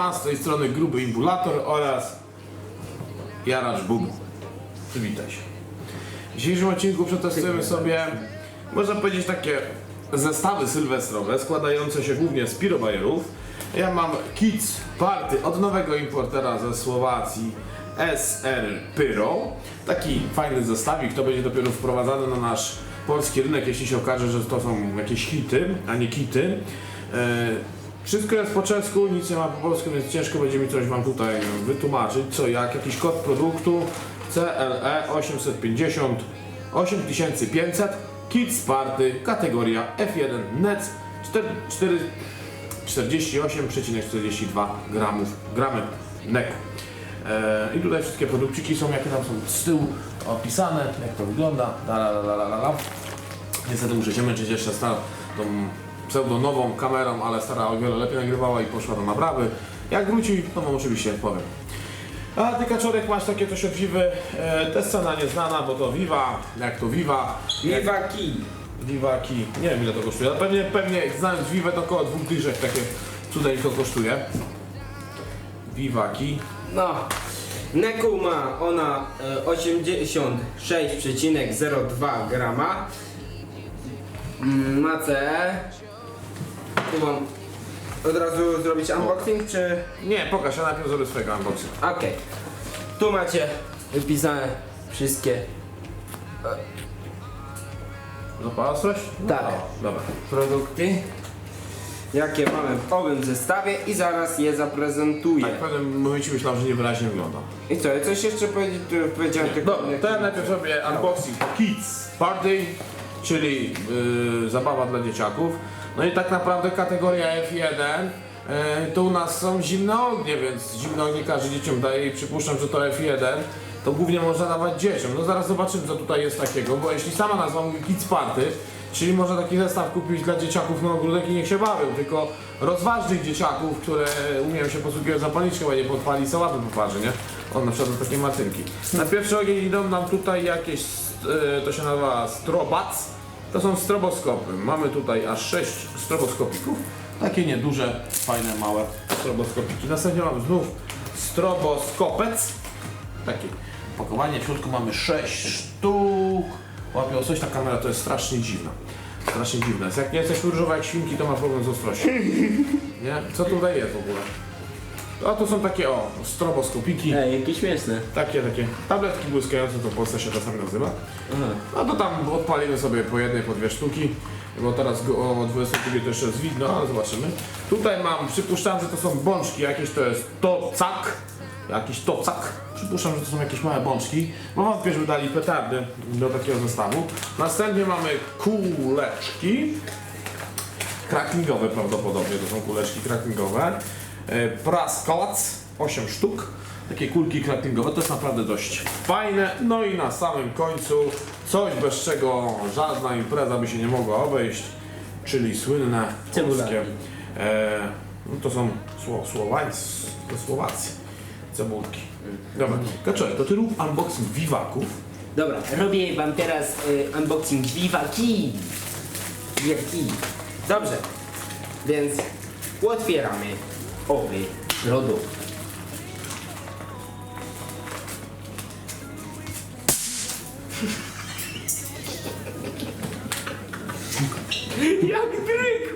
Siema, z tej strony Gruby Imbulator oraz Jaracz Bug. Przywitaj się. W dzisiejszym odcinku przetestujemy sobie, można powiedzieć, takie zestawy sylwestrowe składające się głównie z pirobajerów. Ja mam Kids Party od nowego importera ze Słowacji SR Pyro. Taki fajny zestawik, to będzie dopiero wprowadzany na nasz polski rynek, jeśli się okaże, że to są jakieś hity, a nie kity. Wszystko jest po czesku, nic nie ma po polsku, więc ciężko będzie mi coś wam tutaj wytłumaczyć, co jak, jakiś kod produktu CLE 850 8500 Kids Party, kategoria F1 NEC 4, 4, 48,42 gramów, gramy NEC. E, I tutaj wszystkie produkciki są, jakie tam są z tyłu opisane, jak to wygląda, la la la la la. Niestety muszę się męczyć jeszcze z tą pseudonową kamerą, ale stara o wiele lepiej nagrywała i poszła do naprawy. Jak wróci, to wam oczywiście powiem. A ty kaczorek masz takie coś od Vivy, e, to jest cena nieznana, bo to Viva, jak to Viva, jak Viva Key. Nie wiem ile to kosztuje, ale pewnie, pewnie znając Vivę to około dwóch dyszek takie cudeńko kosztuje. Viva Key, No. Neku ma ona e, 86,02 grama. Mm, Ma CE. Tu mam od razu zrobić unboxing, czy... nie pokaż, ja najpierw zrobię swojego unboxing. Okej. Tu macie wypisane wszystkie Zapalasz coś? Tak. O, dobra. produkty, jakie mamy w owym zestawie i zaraz je zaprezentuję. Tak, w pewnym momencie myślałem, że niewyraźnie wygląda. I co, coś jeszcze powiedzieć? Powiedziałem tylko... Dobra, to ja najpierw robię unboxing Kids Party, czyli yy, zabawa dla dzieciaków. No i tak naprawdę kategoria F1 yy, to u nas są zimne ognie, więc zimne ognie każdy dzieciom daje i przypuszczam, że to F1 to głównie można dawać dzieciom. No zaraz zobaczymy co tutaj jest takiego, bo jeśli sama nazwa mówi Kids Party, czyli można taki zestaw kupić dla dzieciaków na ogródek i niech się bawią, tylko rozważnych dzieciaków, które umieją się posługiwać zapalniczką, a nie podpali sałaty po parze, nie? On na przykład takie matynki. Na pierwszy ogień idą nam tutaj jakieś, e, to się nazywa strobac. To są stroboskopy. Mamy tutaj aż 6 stroboskopików. Takie nieduże, fajne, małe stroboskopiki. Następnie mamy znów stroboskopec. Takie opakowanie. W środku mamy 6 sztuk. Łapią coś, ta kamera to jest strasznie dziwna. Strasznie dziwna. Jak nie jesteś różowa jak świnki, to ma problem z ostrością. Nie? Co tutaj jest w ogóle? A to są takie o, stroboskopiki. Ej, jakie śmieszne. Takie, takie tabletki błyskające, to w Polsce się czasami nazywa. No to tam odpalimy sobie po jednej, po dwie sztuki, bo teraz go o 22 to jeszcze jest widno, ale zobaczymy. Tutaj mam, przypuszczam, że to są bączki, jakieś to jest tocak, jakiś tocak. Przypuszczam, że to są jakieś małe bączki, bo wątpię, żeby dali petardy do takiego zestawu. Następnie mamy kuleczki, krakingowe prawdopodobnie, to są kuleczki krakingowe. E, Praskolac, 8 sztuk. Takie kulki krakingowe, to jest naprawdę dość fajne. No i na samym końcu coś, bez czego żadna impreza by się nie mogła obejść, czyli słynne polskie. E, no to są sło, Słowańscy, to Słowacji. Cebulki. Dobra, Kaczor, to ty rób unboxing wiwaków. Dobra, robię wam teraz y, unboxing. Viva Key. Dobrze, więc otwieramy owy produkt. Jak dryk!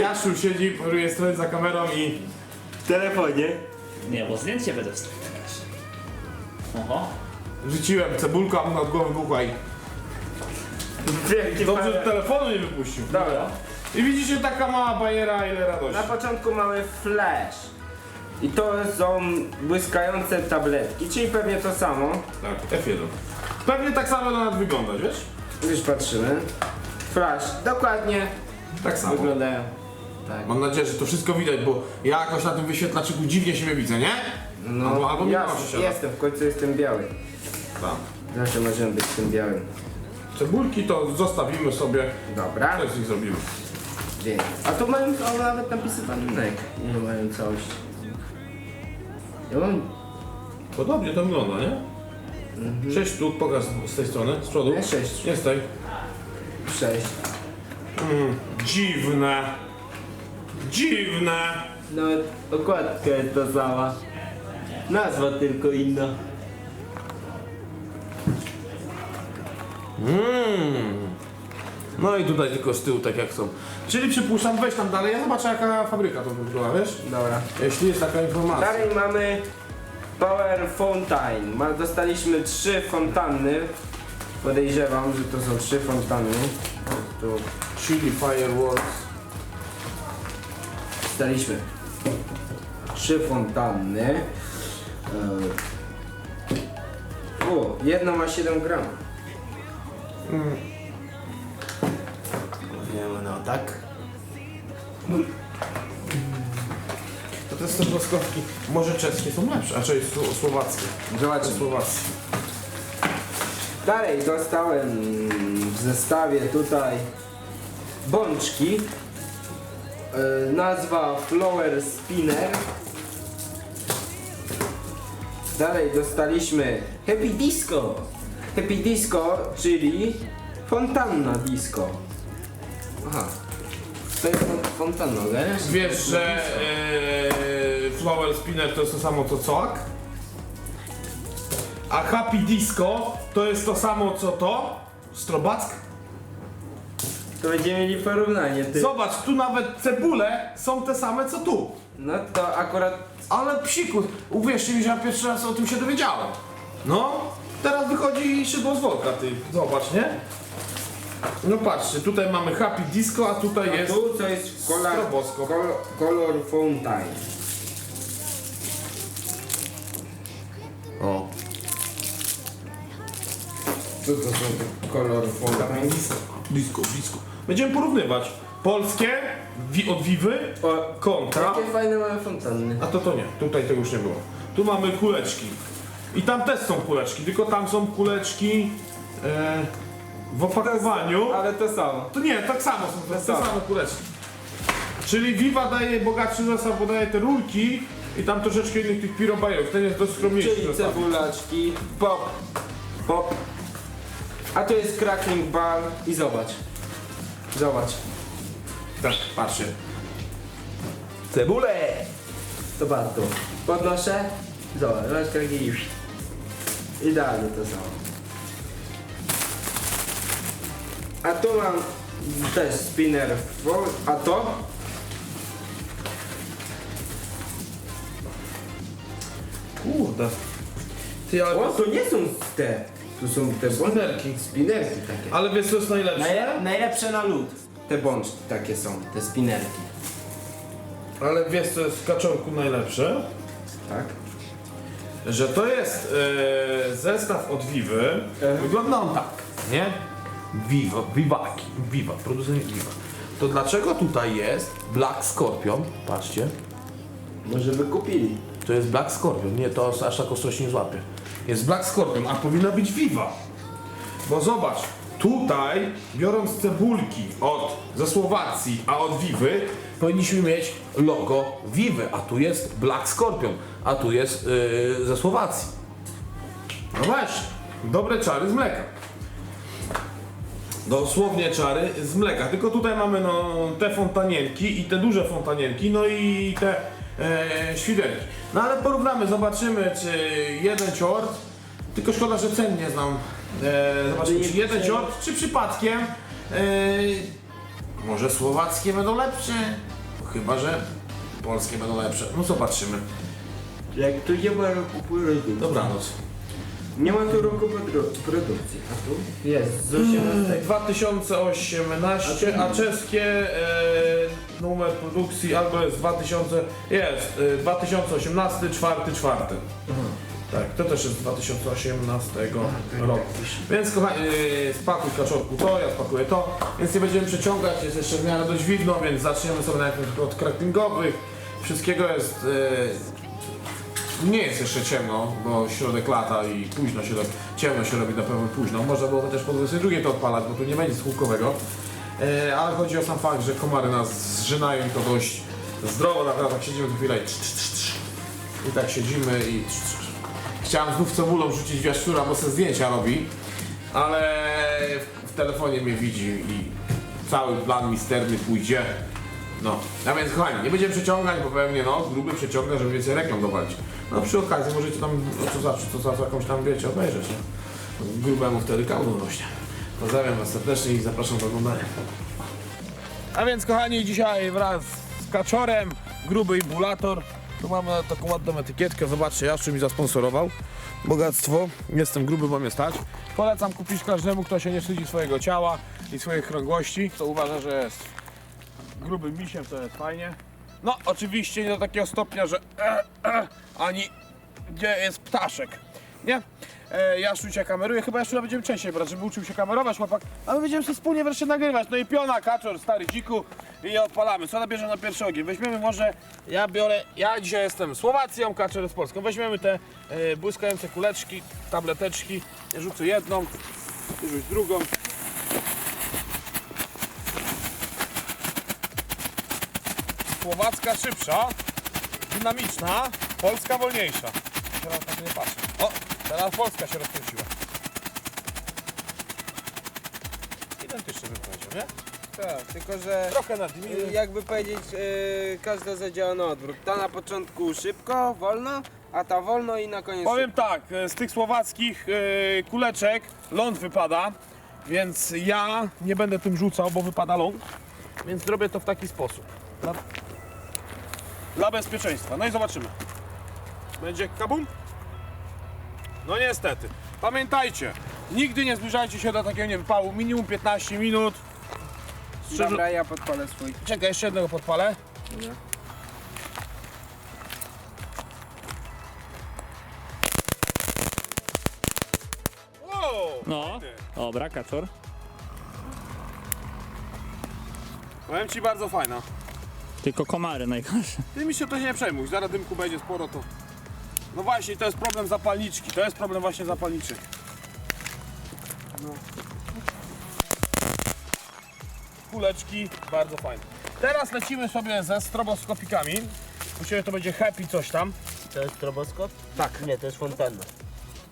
Jaszu siedzi po drugiej stronie za kamerą i W telefonie. Nie, bo zdjęcie będę wstawiać. Oho. rzuciłem cebulką, a mu nad głową buchła i Dobrze, że telefonu nie wypuścił. Dobra. I widzicie taka mała bajera, ile radości. Na początku mamy flash. I to są błyskające tabletki, czyli pewnie to samo. Tak, F1. Pewnie tak samo to nawet wyglądać, wiesz? Już patrzymy. Flash, dokładnie Tak samo. wyglądają. Tak. Mam nadzieję, że to wszystko widać, bo ja jakoś na tym wyświetlaczyku dziwnie siebie widzę, nie? No, albo albo ja się jestem, w końcu jestem biały. Tak. Zawsze możemy być tym białym. Cebulki to zostawimy sobie, Dobra, coś z nich zrobimy. A tu mają o, nawet napisywane nek. Nie mają całość. Ja mam Podobnie to wygląda, nie? Sześć sztuk, pokaż z tej strony, z przodu. Nie, sześć. Nie z tej. sześć. Mm, dziwne. Dziwne. Nawet okładka jest ta sama. Nazwa tylko inna. Mm. No i tutaj tylko z tyłu tak jak są. Czyli przypuszczam, weź tam dalej, ja zobaczę jaka fabryka to wygląda, wiesz? Dobra. Jeśli jest taka informacja. Dalej mamy Power Fountain. Ma, dostaliśmy trzy fontanny. Podejrzewam, że to są trzy fontanny. Tu Chili Fireworks. dostaliśmy trzy fontanny. O, jedna ma 7 gram. Wiemy, no tak. To te stępowskowki może czeskie są lepsze, a czy sło- słowackie. Zobaczmy. Słowackie. Dalej dostałem w zestawie tutaj bączki. E, nazwa Flower Spinner. Dalej dostaliśmy Happy Disco. Happy Disco, czyli fontanna disco. Aha. To jest fon- fontanna, wiesz? Wiesz, że e, Flower Spinner to jest to samo co coak? A Happy Disco to jest to samo co to? Stroback? To będziemy mieli porównanie. Ty. Zobacz, tu nawet cebule są te same co tu. No to akurat Ale psiku, uwierzcie mi, że ja pierwszy raz o tym się dowiedziałem. No, teraz wychodzi szydło z worka, ty. Zobacz, nie? No patrzcie, tutaj mamy Happy Disco, a tutaj A jest... tu co jest kolor, Stroboskop. kolor, kolor fountain. O. Co to są kolor fountain? Disco, disco. Będziemy porównywać. Polskie wi od Vivy O, kontra... jakie fajne małe fontanny. A to to nie, tutaj tego już nie było. Tu mamy kuleczki. I tam też są kuleczki, tylko tam są kuleczki e, w opakowaniu. Ale to samo. To nie, tak samo są te, te samo. same kuleczki. Czyli Viva daje bogatszy zestaw, bo daje te rurki i tam troszeczkę innych tych pirobajów. Ten jest dość skromniejszy Czyli zestaw. cebulaczki, pop, pop. A to jest cracking ball i zobacz. Zobacz. Tak, patrzcie. Cebule! Zobacz tu. Podnoszę. Zobacz, zobacz cracking. Idealnie to samo. A tu mam też spinner, a to Kurde. Ty, ale, O, to nie są te. Tu są te Spinerki. Spinerki takie. ale wiesz co jest najlepsze? Najle- najlepsze na lód. Te bączki takie są, te spinerki. Ale wiesz co jest w kaczorku najlepsze? Tak? Że to jest e, zestaw od Vivy. E. Wygląda on tak, nie? Viva, Vivaki, Viva, producent Viva. To dlaczego tutaj jest Black Scorpion? Patrzcie. Może by kupili. To jest Black Scorpion, nie, to aż tak ostrość nie złapie. Jest Black Scorpion, a powinna być Viva. Bo zobacz, tutaj biorąc cebulki od ze Słowacji, a od Vivy, powinniśmy mieć logo Vivy, a tu jest Black Scorpion, a tu jest yy, ze Słowacji. No właśnie, dobre czary z mleka. Dosłownie czary z mleka, tylko tutaj mamy no, te fontanienki i te duże fontanienki, no i te e, świderki. No ale porównamy, zobaczymy czy jeden ciort, tylko szkoda, że cen nie znam. E, zobaczymy czy jeden ciort, czy przypadkiem e, może słowackie będą lepsze, chyba że polskie będą lepsze. No zobaczymy. Jak tu nie ma roku. Dobranoc. Nie ma tu roku produkcji. A tu? Jest, z 18. 2018, a czeskie e, numer produkcji albo jest 2000, jest e, 2018, czwarty, czwarty. Tak, to też jest z 2018 roku. Więc kochani, e, spakuj kaczorku to, ja spakuję to, więc nie będziemy przeciągać, jest jeszcze w miarę dość widno, więc zaczniemy sobie najpierw od crackingowych. Wszystkiego jest, e, nie jest jeszcze ciemno, bo środek lata i późno się robi, ciemno się robi na pewno późno. Można było też po 22 to odpalać, bo tu nie będzie słupkowego. E, ale chodzi o sam fakt, że komary nas zżynają i to dość zdrowo, naprawdę tak siedzimy tu chwilę i. I tak siedzimy i trz, trz. Chciałem znów cebulą rzucić w jaszczura, bo sobie zdjęcia robi, ale w telefonie mnie widzi i cały plan misterny pójdzie No, a więc kochani, nie będziemy przeciągać, bo pewnie no, gruby przeciąga, żeby więcej reklam dowalić. No przy okazji możecie tam, no co zawsze, co za jakąś tam wiecie, obejrzeć, nie? Grubemu wtedy kawał rośnie. Pozdrawiam was serdecznie i zapraszam do oglądania. A więc kochani, dzisiaj wraz z Kaczorem, gruby imbulator. Tu mamy taką ładną etykietkę, zobaczcie, Jaszczu mi zasponsorował. Bogactwo, jestem gruby, bo mnie stać. Polecam kupić każdemu, kto się nie wstydzi swojego ciała i swojej krągłości, kto uważa, że jest grubym misiem, to jest fajnie. No, oczywiście nie do takiego stopnia, że e, e, ani gdzie jest ptaszek, nie? E, Jaszczu cię kameruje, chyba Jaszczu będziemy częściej brać, żeby uczył się kamerować chłopak, a my będziemy sobie wspólnie wreszcie nagrywać. No i piona, kaczor, stary dziku i odpalamy. Co nabierzemy na pierwszy ogień? Weźmiemy może, ja biorę, ja dzisiaj jestem Słowacją, kaczor jest Polską. Weźmiemy te e, błyskające kuleczki, tableteczki, rzucę jedną, rzuć drugą. Słowacka szybsza, dynamiczna, Polska wolniejsza. Teraz tak nie patrzę. O, teraz Polska się rozkręciła. Identycznie bym powiedział, nie? Tak, tylko że Trochę y, jakby powiedzieć, y, każda zadziała na odwrót. Ta na początku szybko, wolno, a ta wolno i na koniec Powiem tak, z tych słowackich e, kuleczek ląd wypada, więc ja nie będę tym rzucał, bo wypada ląd, więc zrobię to w taki sposób. Dla bezpieczeństwa. No i zobaczymy. Będzie kabum? No niestety. Pamiętajcie, nigdy nie zbliżajcie się do takiego niewypału. Minimum 15 minut. Szczerze... Dobra, ja podpalę swój. Czekaj, jeszcze jednego podpalę. Wow! No, dobra, kaczor. Powiem ci bardzo fajna. Tylko komary najgorsze. Ty mi się to nie przejmuj, zaraz dymku będzie sporo to. No właśnie, to jest problem zapalniczki, to jest problem właśnie zapalniczek. No. Kuleczki, bardzo fajne. Teraz lecimy sobie ze stroboskopikami. Ciebie to będzie happy coś tam. To jest stroboskop? Tak. Nie, to jest fontanna.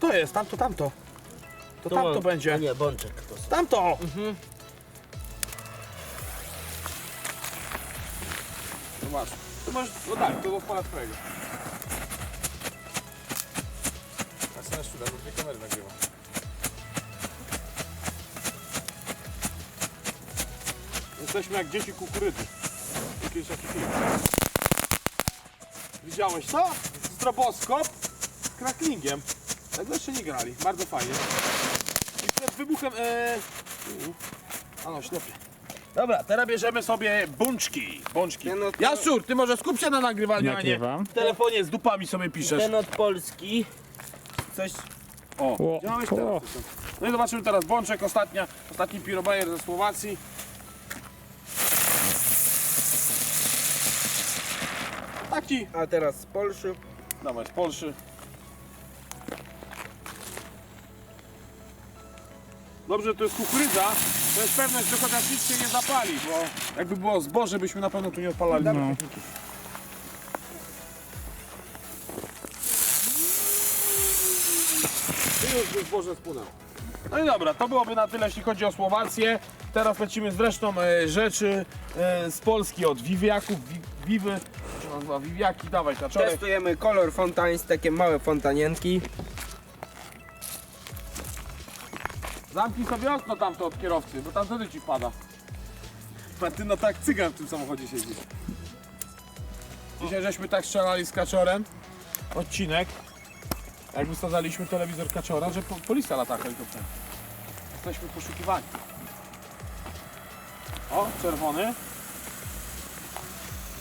To jest, tamto, tamto. To tamto mam- będzie. A nie, bączek to są. Tamto! Zobacz. To masz, no tak, to odpala twojego. Tak sobie szczura, bo dwie kamery nagrywa. Jesteśmy jak dzieci kukurydzy. Jakiś taki film. Widziałeś to? Stroboskop z cracklingiem. Tego jeszcze nie grali. Bardzo fajnie. I przed wybuchem. E... A no, ślepie. Dobra, teraz bierzemy sobie bączki. Bączki. Nie, no Jaszczur, ty może skup się na nagrywaniu, a nie Nagrywam. w telefonie z dupami sobie piszesz. Ten od Polski. Coś O, O, działałeś o. teraz. No i zobaczymy teraz bączek, ostatnia, ostatni pirobajer ze Słowacji. Taki, A teraz z Polszy. dawaj, z Polszy. Dobrze, to jest kukurydza. To jest pewność, że chociaż nic się nie zapali, bo jakby było zboże, byśmy na pewno tu nie odpalali. No. I już by zboże spłynęło. No i dobra, to byłoby na tyle, jeśli chodzi o Słowację. Teraz lecimy z resztą e, rzeczy e, z Polski od Wiwiaków, wi, Wiwy, jak się nazywa Wiwiaki, dawaj kaczorek. Testujemy kolor fontaines, takie małe fontanienki. Zamknij sobie okno tamto od kierowcy, bo tam wtedy ci wpada. A ty no tak cygan w tym samochodzie siedzisz. Dzisiaj żeśmy tak strzelali z kaczorem. Odcinek. Jak wysadzaliśmy telewizor kaczora, że po, policja lata helikopterem. Jesteśmy poszukiwani. O, czerwony.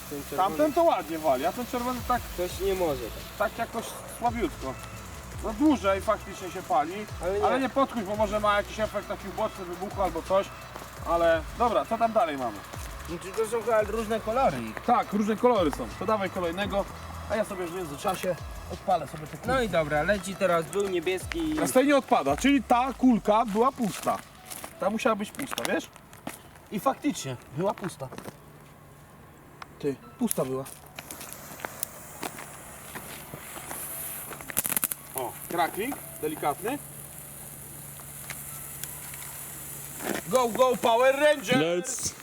Ten czerwony Tamten to ładnie wali, a ten czerwony tak, Ktoś nie może tak. tak jakoś słabiutko. No dłużej faktycznie się pali, Ale nie. ale nie podkuś, bo może ma jakiś efekt taki uboczny wybuchu albo coś. Ale dobra, co tam dalej mamy? Znaczy to są chyba różne kolory. Tak, różne kolory są. To dawaj kolejnego, a ja sobie w międzyczasie odpalę sobie te kulki. No i dobra, leci teraz był niebieski. A z tej nie odpada, czyli ta kulka była pusta. Ta musiała być pusta, wiesz? I faktycznie, była pusta. Ty, pusta była. O, crackling, delikatny. Go, go, Power Ranger! Let's...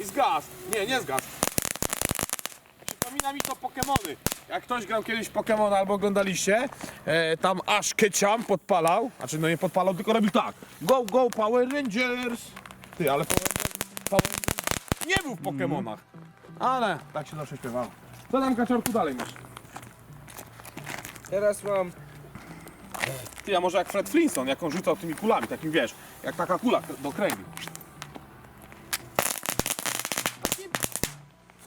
I zgas. Nie, nie zgas. przypomina mi to Pokemony. Jak ktoś grał kiedyś w Pokemon albo oglądaliście, e, tam aż Ketchum podpalał, znaczy no nie podpalał, tylko robił tak. Go, go, Power Rangers! Ty, ale Power Rangers, Power Rangers nie był w Pokemonach. Ale tak się zawsze śpiewało. Co tam kaczorku dalej masz? Teraz mam Ty, a może jak Fred Flintstone, jak on rzucał tymi kulami, takim wiesz, jak taka kula do kręgu. Takie,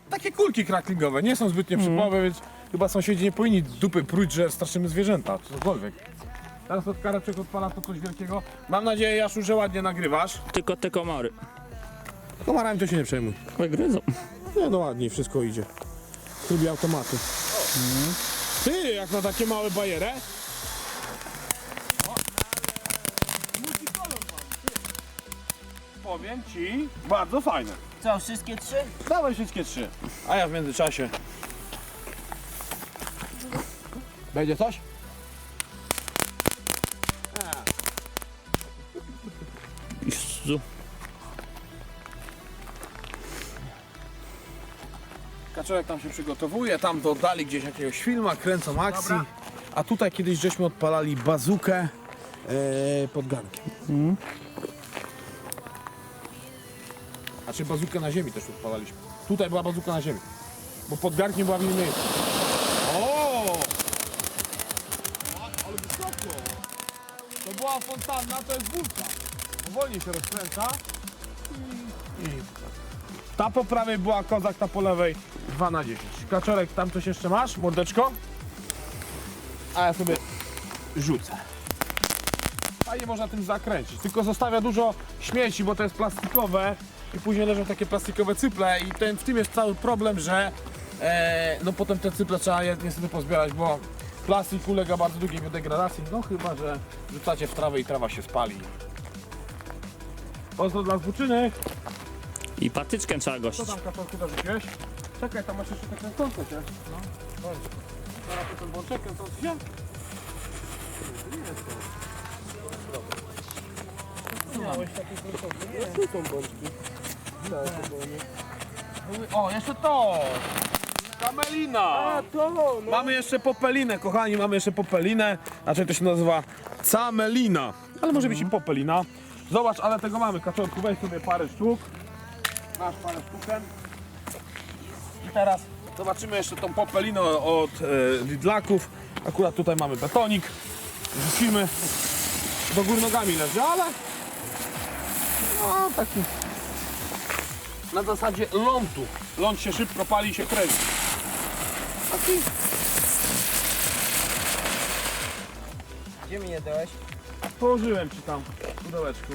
takie kulki cracklingowe, nie są zbytnio przypowe, więc chyba sąsiedzi nie powinni z dupy próć, że straszymy zwierzęta, czy cokolwiek. Teraz od kareczek odpala to coś wielkiego. Mam nadzieję, Jaszu, że ładnie nagrywasz. Tylko te komory. Komarami to się nie przejmuj. Wygryzą. Nie, no ładnie, wszystko idzie. W trybie automatu. Ty, jak na takie małe bajerę. Powiem ci, bardzo fajne. Co, wszystkie trzy? Dawaj wszystkie trzy. A ja w międzyczasie. Będzie coś? Jezu. Kaczorek tam się przygotowuje, tam do oddali gdzieś jakiegoś filma, kręcą akcji. A tutaj kiedyś żeśmy odpalali bazukę e, pod garnkiem. Znaczy bazukę na ziemi też odpalaliśmy. Tutaj była bazuka na ziemi. Bo pod garnkiem była w innym miejscu. O! Ale wysoko! To była fontanna, to jest górka. Powolnie się rozkręca. I ta po prawej była kozak, ta po lewej 2 na 10. Kaczorek, tam coś jeszcze masz? Mordeczko? A ja sobie rzucę. Fajnie można tym zakręcić, tylko zostawia dużo śmieci, bo to jest plastikowe i później leżą takie plastikowe cyple i ten, w tym jest cały problem, że e, no potem te cyple trzeba je niestety pozbierać, bo plastik ulega bardzo długiej biodegradacji, no chyba, że rzucacie w trawę i trawa się spali. Pozdro dla zbuczynych. I patyczkę trzeba Co gościć. tam kaczorku dorzuciłeś? Czekaj, tam masz jeszcze tak kręcące się. No, bądź. Zaraz potem włączę kręcące się. Miałeś takie kręcące? Nie, tu są bączki. O, jeszcze to! Kamelina! A, to! No. Mamy jeszcze popelinę, kochani, mamy jeszcze popelinę. Znaczy to się nazywa camelina. Ale może być i popelina. Zobacz, ale tego mamy. Kaczorku, weź sobie parę sztuk. Masz parę sztuken. I teraz zobaczymy jeszcze tą popelinę od e, Lidlaków. Akurat tutaj mamy betonik. Rzucimy. Do gór nogami leży, ale no taki na zasadzie lądu. Ląd się szybko pali się kręci. Taki Gdzie mi nie dałeś? Położyłem ci tam w pudełeczku.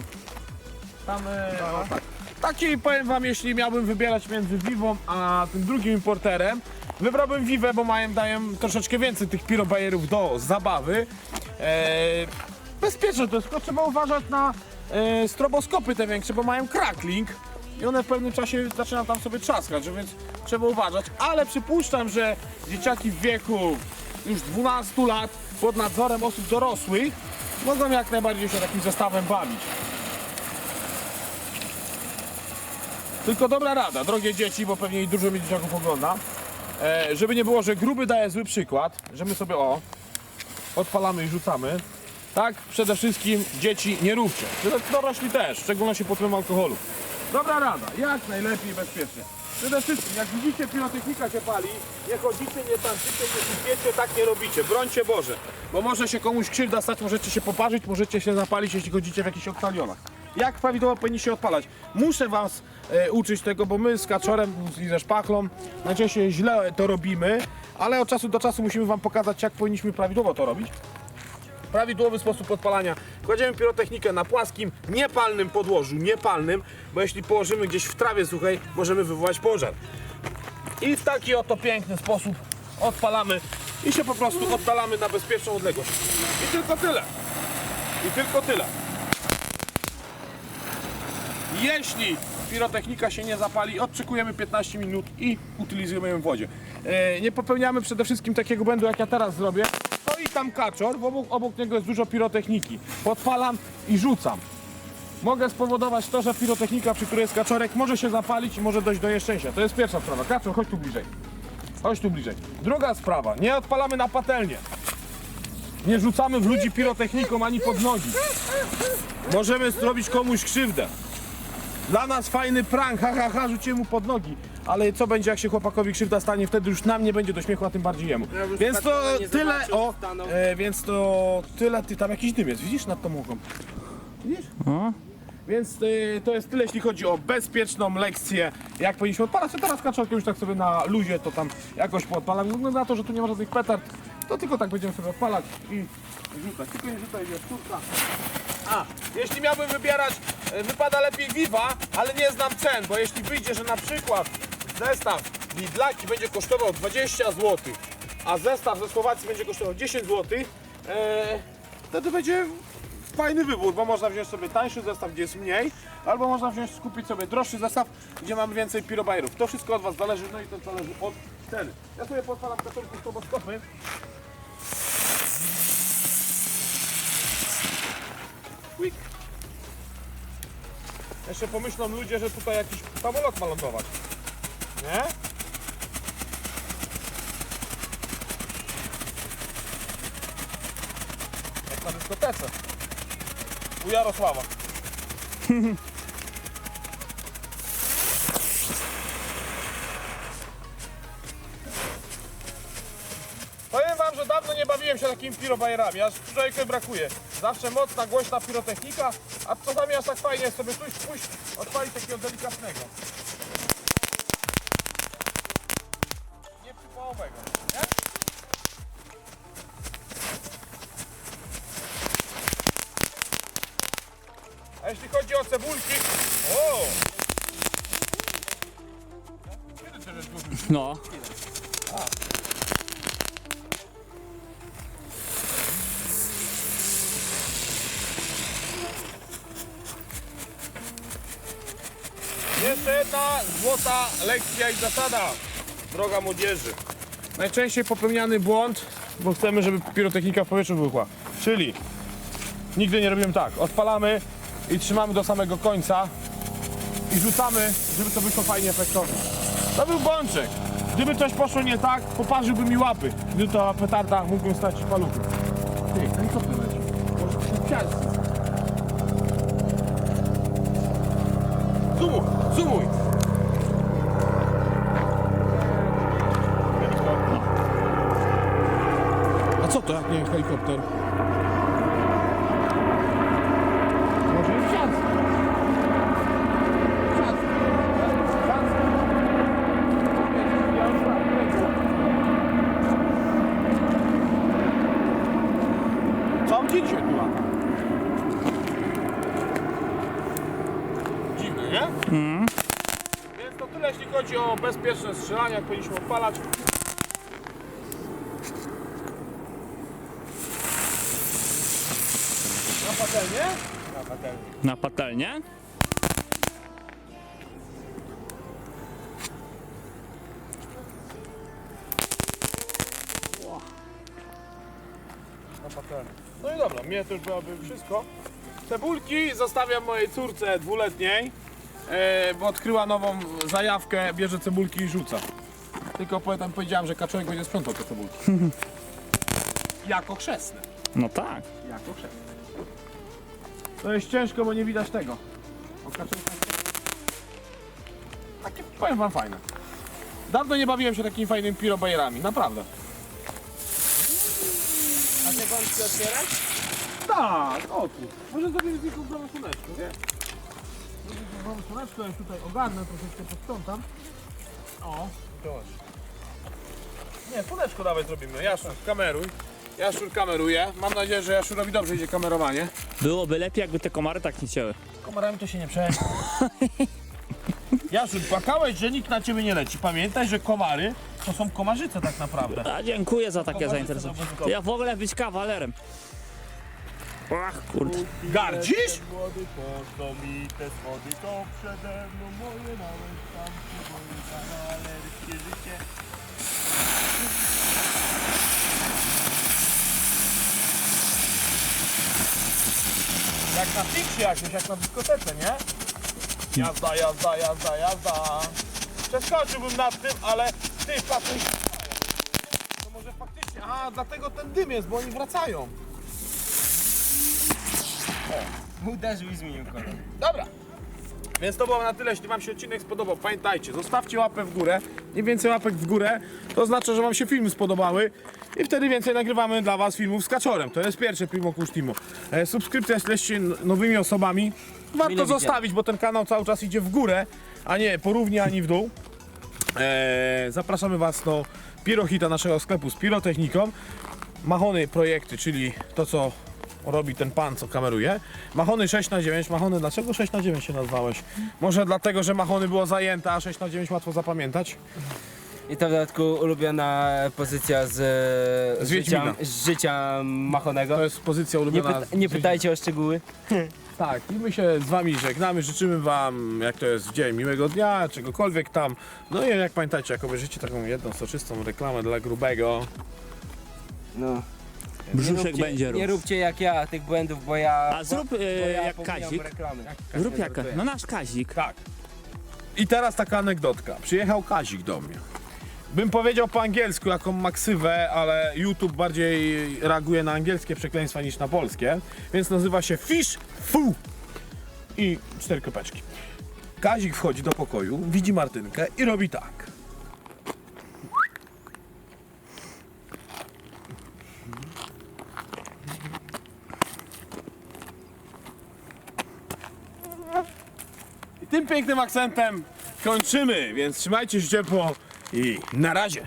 Tam e, o, tak. Taki powiem wam, jeśli miałbym wybierać między Vivą a tym drugim importerem, wybrałbym Vivę, bo mają, dają troszeczkę więcej tych pirobajerów do zabawy. E, bezpieczne to jest, tylko trzeba uważać na e, stroboskopy te większe, bo mają crackling i one w pewnym czasie zaczynają tam sobie trzaskać, więc trzeba uważać, ale przypuszczam, że dzieciaki w wieku już 12 lat pod nadzorem osób dorosłych mogą jak najbardziej się takim zestawem bawić. Tylko dobra rada, drogie dzieci, bo pewnie i dużo mi dzieciaków ogląda, e, żeby nie było, że gruby daje zły przykład, że my sobie o, odpalamy i rzucamy. Tak, przede wszystkim dzieci nie róbcie. Dorośli też, w szczególności pod wpływem alkoholu. Dobra rada, jak najlepiej bezpiecznie. Przede wszystkim, jak widzicie pirotechnika się pali, nie chodzicie, nie tańczycie, nie wiecie, tak nie robicie. Brońcie Boże, bo może się komuś krzywda stać, możecie się poparzyć, możecie się zapalić, jeśli chodzicie w jakichś oktalionach. Jak prawidłowo powinniście odpalać? Muszę was e, uczyć tego, bo my z kaczorem i ze szpachlą najczęściej źle to robimy, ale od czasu do czasu musimy wam pokazać, jak powinniśmy prawidłowo to robić prawidłowy sposób odpalania. Kładziemy pirotechnikę na płaskim, niepalnym podłożu, niepalnym, bo jeśli położymy gdzieś w trawie suchej, możemy wywołać pożar. I w taki oto piękny sposób odpalamy i się po prostu oddalamy na bezpieczną odległość. I tylko tyle. I tylko tyle. Jeśli pirotechnika się nie zapali, odczekujemy 15 minut i utylizujemy ją w wodzie. E, nie popełniamy przede wszystkim takiego błędu, jak ja teraz zrobię. Stoi tam kaczor, w obok, obok niego jest dużo pirotechniki. Podpalam i rzucam. Mogę spowodować to, że pirotechnika, przy której jest kaczorek, może się zapalić i może dojść do nieszczęścia. To jest pierwsza sprawa. Kaczor, chodź tu bliżej. Chodź tu bliżej. Druga sprawa, nie odpalamy na patelnię. Nie rzucamy w ludzi pirotechniką ani pod nogi. Możemy zrobić komuś krzywdę. Dla nas fajny prank, ha ha ha, rzucimy mu pod nogi. Ale co będzie jak się chłopakowi krzywda stanie, wtedy już nam nie będzie do śmiechu, a tym bardziej jemu. Ja Więc to nie tyle, zobaczył, o, stanął. e, więc to tyle, ty tam jakiś dym jest, widzisz nad tą muchą? Widzisz? Więc y, to jest tyle, jeśli chodzi o bezpieczną lekcję, jak powinniśmy odpalać. Teraz kaczorkiem już tak sobie na luzie to tam jakoś poodpalam. No na to, że tu nie ma żadnych petard, to tylko tak będziemy sobie odpalać i rzucać. Tylko nie rzucaj wieszczurka. A, jeśli miałbym wybierać, y, wypada lepiej Viva, ale nie znam cen, bo jeśli wyjdzie, że na przykład zestaw Lidlaki będzie kosztował 20 zł, a zestaw ze Słowacji będzie kosztował 10 zł, e, wtedy będzie fajny wybór, bo można wziąć sobie tańszy zestaw, gdzie jest mniej, albo można wziąć, skupić sobie droższy zestaw, gdzie mamy więcej pirobajerów. To wszystko od Was zależy, no i to zależy od ceny. Ja sobie podpalam katorku stroboskopy. Jeszcze pomyślą ludzie, że tutaj jakiś samolot ma lądować. Nie? Jak na dyskotece. U Jarosława. Powiem wam, że dawno nie bawiłem się takimi pirobajerami, aż człowiekowi brakuje. Zawsze mocna, głośna pirotechnika, a czasami aż tak fajnie jest sobie coś pójść, odpalić takiego delikatnego. Nie przypałowego, nie? A jeśli chodzi o cebulki, o! Kiedy ty? No. Złota lekcja i zasada, droga młodzieży. Najczęściej popełniany błąd, bo chcemy, żeby pirotechnika w powietrzu wybuchła. Czyli nigdy nie robimy tak. Odpalamy i trzymamy do samego końca i rzucamy, żeby to wyszło fajnie efektownie. To był bączek. Gdyby coś poszło nie tak, poparzyłby mi łapy. Gdyby to petarda, mógłbym stracić paluchy. Ty, helikopter leci. Może się psiarstwo. Zumuj, zumuj! Co to jak nie helikopter? Może jest szans. Szans. Szans. Cały dzień się tu lata. Dziwne, nie? Więc to tyle, jeśli chodzi o bezpieczne strzelanie, jak powinniśmy odpalać. Na patelnię? Na patelnię. Na patelnię? Na patelnię. No i dobra, mnie to już byłoby wszystko. Cebulki zostawiam mojej córce dwuletniej, e, bo odkryła nową zajawkę, bierze cebulki i rzuca. Tylko potem powiedziałem, że kaczorek będzie sprzątał te cebulki. jako chrzestne. No tak. Jako chrzestne. To jest ciężko, bo nie widać tego. O. Takie, powiem wam, fajne. Dawno nie bawiłem się takimi fajnymi pirobajerami, naprawdę. A te gąbki otwierać? Tak, o tu. Może zrobimy tylko bramy słoneczko, nie? Zrobimy bramy słoneczko, ja już tutaj ogarnę, troszeczkę posprzątam. O, proszę. Nie, słoneczko dawaj zrobimy. Jaszczur, kameruj. Jaszczur kameruje. Mam nadzieję, że Jaszczurowi dobrze idzie kamerowanie. Byłoby lepiej, jakby te komary tak nie cięły. Komarami to się nie przejmie. Jaszczur, płakałeś, że nikt na ciebie nie leci. Pamiętaj, że komary to są komarzyce tak naprawdę. A dziękuję za takie zainteresowanie. Ja w ogóle być kawalerem. Ach, kurde. Gardzisz? Młody mi te schody to przede mną moje małe moje kawalerskie życie. Jak na fiksie jakieś, jak na dyskotece, nie? Jazda, jazda, jazda, jazda. Przeskoczyłbym nad tym, ale ty patrzysz. To może faktycznie. A, dlatego ten dym jest, bo oni wracają. Uderzył i zmienił kolor. Dobra. Więc to było na tyle, jeśli wam się odcinek spodobał, pamiętajcie, zostawcie łapę w górę. Im więcej łapek w górę, to znaczy, że wam się filmy spodobały i wtedy więcej nagrywamy dla was filmów z kaczorem. To jest pierwsze Primo Kusz Timo. E, subskrypcja, jesteście nowymi osobami, warto zostawić, bo ten kanał cały czas idzie w górę, a nie porównie ani w dół. E, zapraszamy was do Pirohita, naszego sklepu z pirotechniką. Mahony projekty, czyli to co robi ten pan, co kameruje. Mahony 6 na 9 Mahony, dlaczego 6 na 9 się nazwałeś? Może dlatego, że Mahony było zajęte, a 6 na 9 łatwo zapamiętać? I to w dodatku ulubiona pozycja z, Z życia, Wiedźmina. z życia Machonego. To jest pozycja Nie, ulubiona. pyta, nie pytajcie o szczegóły. Tak, i my się z wami żegnamy, życzymy wam, jak to jest w dzień, miłego dnia, czegokolwiek tam. No i jak pamiętacie, jak obejrzycie taką jedną soczystą reklamę dla grubego, No. Brzuszek róbcie, będzie Nie rósł. róbcie jak ja tych błędów, bo ja. A zrób bo, e, bo ja jak pomijam Kazik. Reklamy. Zrób jak żartuję. No nasz Kazik. Tak. I teraz taka anegdotka. Przyjechał Kazik do mnie. Bym powiedział po angielsku jaką maksywę, ale YouTube bardziej reaguje na angielskie przekleństwa niż na polskie, więc nazywa się Fish Fu. I cztery kropeczki. Kazik wchodzi do pokoju, widzi Martynkę i robi tak. Pięknym akcentem kończymy, więc trzymajcie się ciepło i na razie.